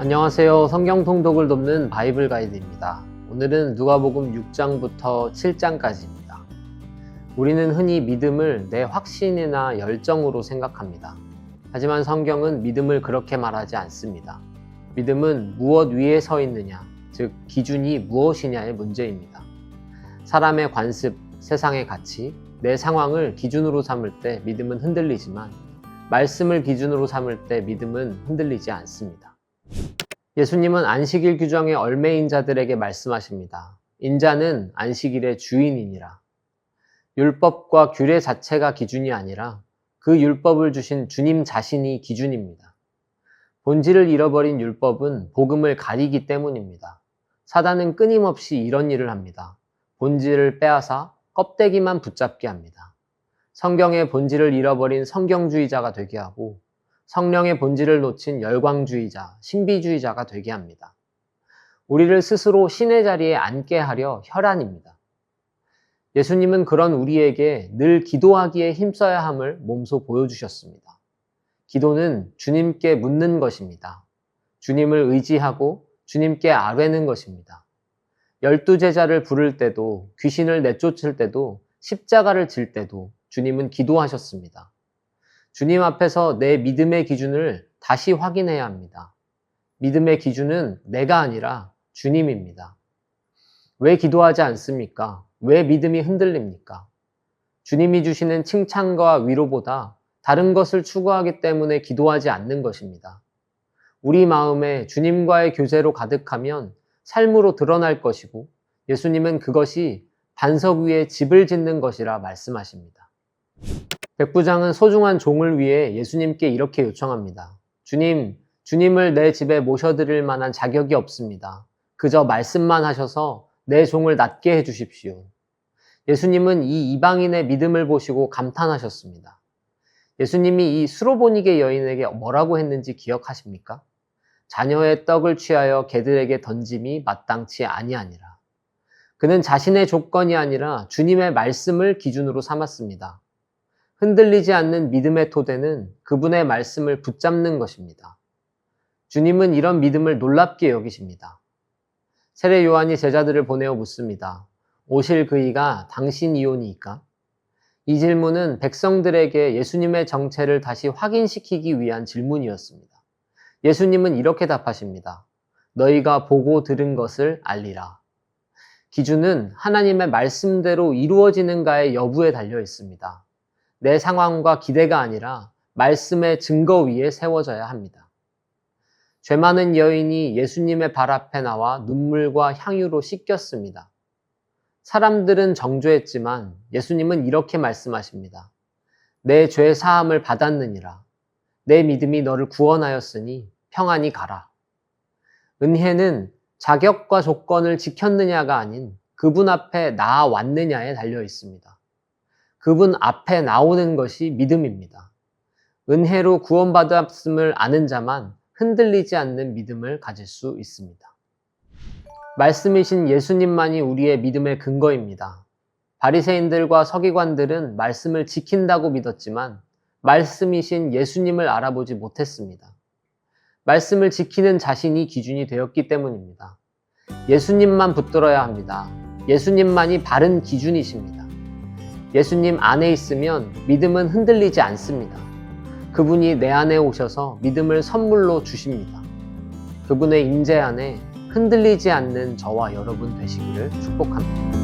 안녕하세요. 성경 통독을 돕는 바이블 가이드입니다. 오늘은 누가복음 6장부터 7장까지입니다. 우리는 흔히 믿음을 내 확신이나 열정으로 생각합니다. 하지만 성경은 믿음을 그렇게 말하지 않습니다. 믿음은 무엇 위에 서 있느냐, 즉 기준이 무엇이냐의 문제입니다. 사람의 관습, 세상의 가치, 내 상황을 기준으로 삼을 때 믿음은 흔들리지만 말씀을 기준으로 삼을 때 믿음은 흔들리지 않습니다. 예수님은 안식일 규정에 얽매인 자들에게 말씀하십니다. 인자는 안식일의 주인이니라. 율법과 규례 자체가 기준이 아니라 그 율법을 주신 주님 자신이 기준입니다. 본질을 잃어버린 율법은 복음을 가리기 때문입니다. 사단은 끊임없이 이런 일을 합니다. 본질을 빼앗아 껍데기만 붙잡게 합니다. 성경의 본질을 잃어버린 성경주의자가 되게 하고 성령의 본질을 놓친 열광주의자, 신비주의자가 되게 합니다. 우리를 스스로 신의 자리에 앉게 하려 혈안입니다. 예수님은 그런 우리에게 늘 기도하기에 힘써야 함을 몸소 보여주셨습니다. 기도는 주님께 묻는 것입니다. 주님을 의지하고 주님께 아뢰는 것입니다. 열두 제자를 부를 때도 귀신을 내쫓을 때도 십자가를 질 때도 주님은 기도하셨습니다. 주님 앞에서 내 믿음의 기준을 다시 확인해야 합니다. 믿음의 기준은 내가 아니라 주님입니다. 왜 기도하지 않습니까? 왜 믿음이 흔들립니까? 주님이 주시는 칭찬과 위로보다 다른 것을 추구하기 때문에 기도하지 않는 것입니다. 우리 마음에 주님과의 교제로 가득하면 삶으로 드러날 것이고 예수님은 그것이 반석 위에 집을 짓는 것이라 말씀하십니다. 백부장은 소중한 종을 위해 예수님께 이렇게 요청합니다. 주님, 주님을 내 집에 모셔드릴 만한 자격이 없습니다. 그저 말씀만 하셔서 내 종을 낫게 해주십시오. 예수님은 이 이방인의 믿음을 보시고 감탄하셨습니다. 예수님이 이 수로보니게 여인에게 뭐라고 했는지 기억하십니까? 자녀의 떡을 취하여 개들에게 던짐이 마땅치 아니하니라. 그는 자신의 조건이 아니라 주님의 말씀을 기준으로 삼았습니다. 흔들리지 않는 믿음의 토대는 그분의 말씀을 붙잡는 것입니다. 주님은 이런 믿음을 놀랍게 여기십니다. 세례 요한이 제자들을 보내어 묻습니다. 오실 그이가 당신이오니까? 이 질문은 백성들에게 예수님의 정체를 다시 확인시키기 위한 질문이었습니다. 예수님은 이렇게 답하십니다. 너희가 보고 들은 것을 알리라. 기준은 하나님의 말씀대로 이루어지는가의 여부에 달려 있습니다. 내 상황과 기대가 아니라 말씀의 증거 위에 세워져야 합니다. 죄 많은 여인이 예수님의 발 앞에 나와 눈물과 향유로 씻겼습니다. 사람들은 정죄했지만 예수님은 이렇게 말씀하십니다. 내 죄 사함을 받았느니라. 내 믿음이 너를 구원하였으니 평안히 가라. 은혜는 자격과 조건을 지켰느냐가 아닌 그분 앞에 나아왔느냐에 달려 있습니다. 그분 앞에 나오는 것이 믿음입니다. 은혜로 구원받았음을 아는 자만 흔들리지 않는 믿음을 가질 수 있습니다. 말씀이신 예수님만이 우리의 믿음의 근거입니다. 바리새인들과 서기관들은 말씀을 지킨다고 믿었지만 말씀이신 예수님을 알아보지 못했습니다. 말씀을 지키는 자신이 기준이 되었기 때문입니다. 예수님만 붙들어야 합니다. 예수님만이 바른 기준이십니다. 예수님 안에 있으면 믿음은 흔들리지 않습니다. 그분이 내 안에 오셔서 믿음을 선물로 주십니다. 그분의 임재 안에 흔들리지 않는 저와 여러분 되시기를 축복합니다.